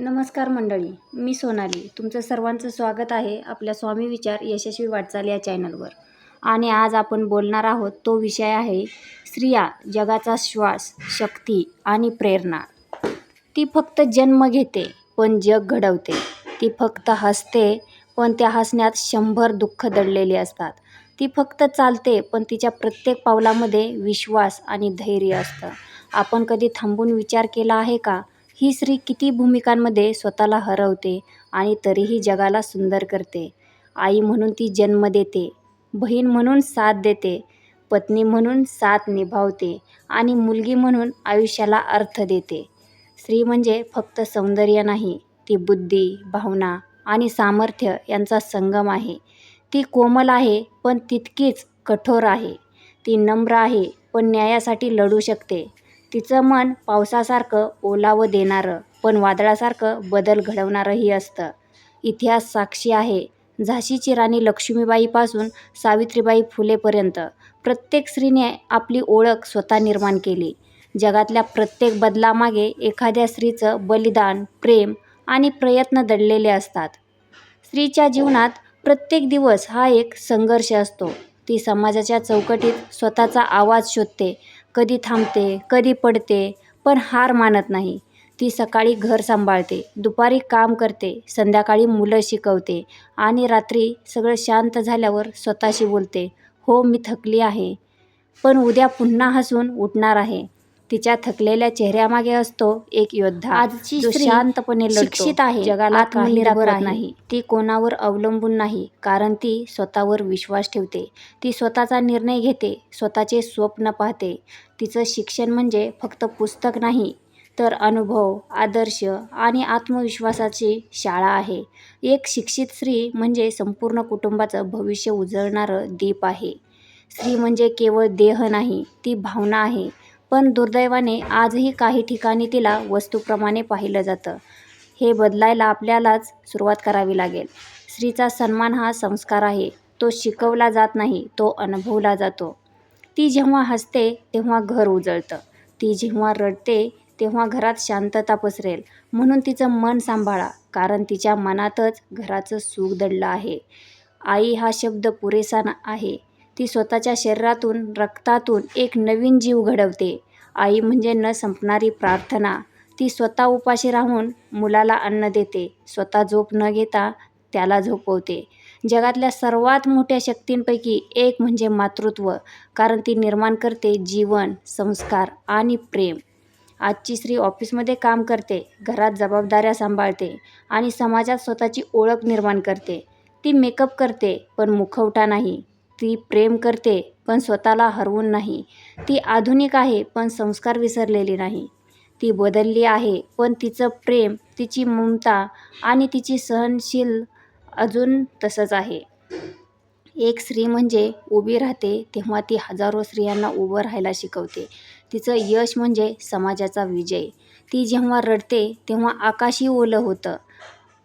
नमस्कार मंडळी मी सोनाली. तुमचं सर्वांचं स्वागत आहे आपल्या स्वामी विचार यशस्वी वाटचाल या चॅनलवर. आणि आज आपण बोलणार आहोत तो विषय आहे स्त्रिया जगाचा श्वास शक्ती आणि प्रेरणा. ती फक्त जन्म घेते पण जग घडवते. ती फक्त हसते पण त्या हसण्यात शंभर दुःख दडलेले असतात. ती फक्त चालते पण तिच्या प्रत्येक पावलामध्ये विश्वास आणि धैर्य असतं. आपण कधी थांबून विचार केला आहे का? ही स्त्री किती भूमिकांमध्ये स्वतःला हरवते आणि तरीही जगाला सुंदर करते. आई म्हणून ती जन्म देते बहीण म्हणून साथ देते पत्नी म्हणून साथ निभावते आणि मुलगी म्हणून आयुष्याला अर्थ देते. स्त्री म्हणजे फक्त सौंदर्य नाही ती बुद्धी भावना आणि सामर्थ्य यांचा संगम आहे. ती कोमल आहे पण तितकीच कठोर आहे. ती नम्र आहे पण न्यायासाठी लढू शकते. तिचं मन पावसासारखं ओलावं देणारं पण वादळासारखं बदल घडवणारंही असतं. इतिहास साक्षी आहे. झाशीची राणी लक्ष्मीबाईपासून सावित्रीबाई फुलेपर्यंत प्रत्येक स्त्रीने आपली ओळख स्वतः निर्माण केली. जगातल्या प्रत्येक बदलामागे एखाद्या स्त्रीचं बलिदान प्रेम आणि प्रयत्न दडलेले असतात. स्त्रीच्या जीवनात प्रत्येक दिवस हा एक संघर्ष असतो. ती समाजाच्या चौकटीत स्वतःचा आवाज शोधते कधी थांबते कधी पडते पण हार मानत नाही. ती सकाळी घर सांभाळते दुपारी काम करते संध्याकाळी मुलं शिकवते आणि रात्री सगळं शांत झाल्यावर स्वतःशी बोलते हो मी थकली आहे. पण उद्या पुन्हा हसून उठणार आहे. तिच्या थकलेल्या चेहऱ्यामागे असतो एक योद्धा. आजची शांतपणे. शिक्षित आहे, जगाला काही. नाही. ती कोणावर अवलंबून नाही कारण ती स्वतःवर विश्वास ठेवते. ती स्वतःचा निर्णय घेते स्वतःचे स्वप्न पाहते. तिचं शिक्षण म्हणजे फक्त पुस्तक नाही तर अनुभव आदर्श आणि आत्मविश्वासाची शाळा आहे. एक शिक्षित स्त्री म्हणजे संपूर्ण कुटुंबाचं भविष्य उजळणारं दीप आहे. स्त्री म्हणजे केवळ देह नाही ती भावना आहे. पण दुर्दैवाने आजही काही ठिकाणी तिला वस्तूप्रमाणे पाहिलं जातं. हे बदलायला आपल्यालाच सुरुवात करावी लागेल. स्त्रीचा सन्मान हा संस्कार आहे. तो शिकवला जात नाही तो अनुभवला जातो. ती जेव्हा हसते तेव्हा घर उजळतं. ती जेव्हा रडते तेव्हा घरात शांतता पसरेल. म्हणून तिचं मन सांभाळा कारण तिच्या मनातच घराचं सुख दडलं आहे. आई हा शब्द पुरेसा आहे. ती स्वतःच्या शरीरातून रक्तातून एक नवीन जीव घडवते. आई म्हणजे न संपणारी प्रार्थना. ती स्वतः उपाशी राहून मुलाला अन्न देते. स्वतः झोप न घेता त्याला झोपवते. जगातल्या सर्वात मोठ्या शक्तींपैकी एक म्हणजे मातृत्व कारण ती निर्माण करते जीवन संस्कार आणि प्रेम. आजची स्त्री ऑफिसमध्ये काम करते घरात जबाबदाऱ्या सांभाळते आणि समाजात स्वतःची ओळख निर्माण करते. ती मेकअप करते पण मुखवटा नाही. ती प्रेम करते पण स्वतःला हरवून नाही. ती आधुनिक आहे पण संस्कार विसरलेली नाही. ती बदलली आहे पण तिचं प्रेम तिची ममता आणि तिची सहनशील अजून तसंच आहे. एक स्त्री म्हणजे उभी राहते तेव्हा ती हजारो स्त्रियांना उभं राहायला शिकवते. तिचं यश म्हणजे समाजाचा विजय. ती जेव्हा रडते तेव्हा आकाशही ओलं होतं.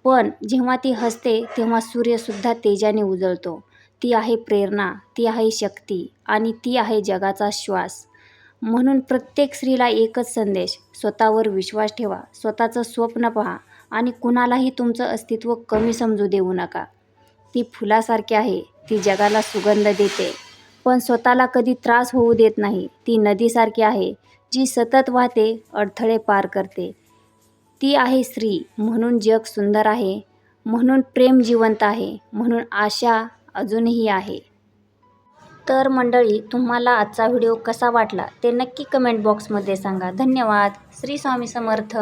पण जेव्हा ती हसते तेव्हा सूर्यसुद्धा तेजाने उजळतो. ती आहे प्रेरणा ती आहे शक्ती आणि ती आहे जगाचा श्वास. म्हणून प्रत्येक स्त्रीला एकच संदेश स्वतःवर विश्वास ठेवा स्वतःचं स्वप्न पहा आणि कुणालाही तुमचं अस्तित्व कमी समजू देऊ नका. ती फुलासारखी आहे ती जगाला सुगंध देते. पण स्वतःला कधी त्रास होऊ देत नाही ती नदीसारखी आहे जी सतत वाहते अडथळे पार करते. ती आहे स्त्री म्हणून जग सुंदर आहे म्हणून प्रेम जिवंत आहे म्हणून आशा अजूनही आहे. तर मंडळी तुम्हाला आजचा व्हिडिओ कसा वाटला ते नक्की कमेंट बॉक्समध्ये सांगा. धन्यवाद. श्री स्वामी समर्थ.